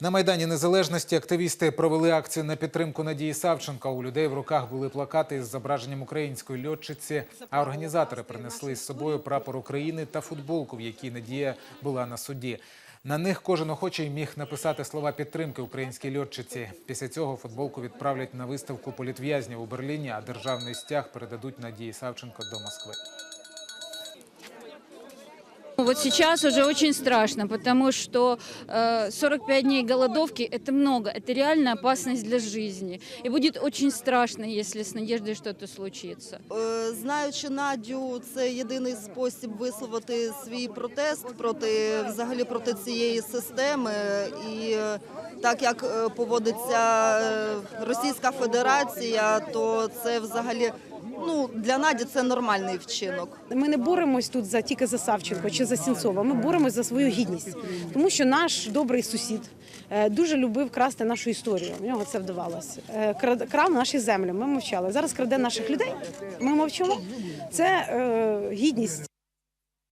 На Майдані Незалежності активісти провели акцію на підтримку Надії Савченка. У людей в руках були плакати із зображенням української льотчиці, а організатори принесли з собою прапор України та футболку, в якій Надія була на суді. На них кожен охочий міг написати слова підтримки українській льотчиці. Після цього футболку відправлять на виставку політв'язнів у Берліні, а державний стяг передадуть Надії Савченко до Москви. Вот сейчас уже очень страшно, потому что э, 45 дней голодовки – это много, это реальная опасность для жизни. И будет очень страшно, если с Надеждой что-то случится. Е, Знаючи Надю, це єдиний спосіб висловити свій протест проти взагалі проти цієї системи. І е, так як е, поводиться е, Російська Федерація, то це взагалі ну для Наді це нормальний вчинок. Ми не боремось тут за тільки за Савченко чи за Сінцова. Ми боремось за свою гідність, тому що наш добрий сусід е, дуже любив красти нашу історію. У нього це вдавалося. Е, Крав наші землі. Ми мовчали. Зараз краде наших людей. Ми мовчимо. Це е, гідність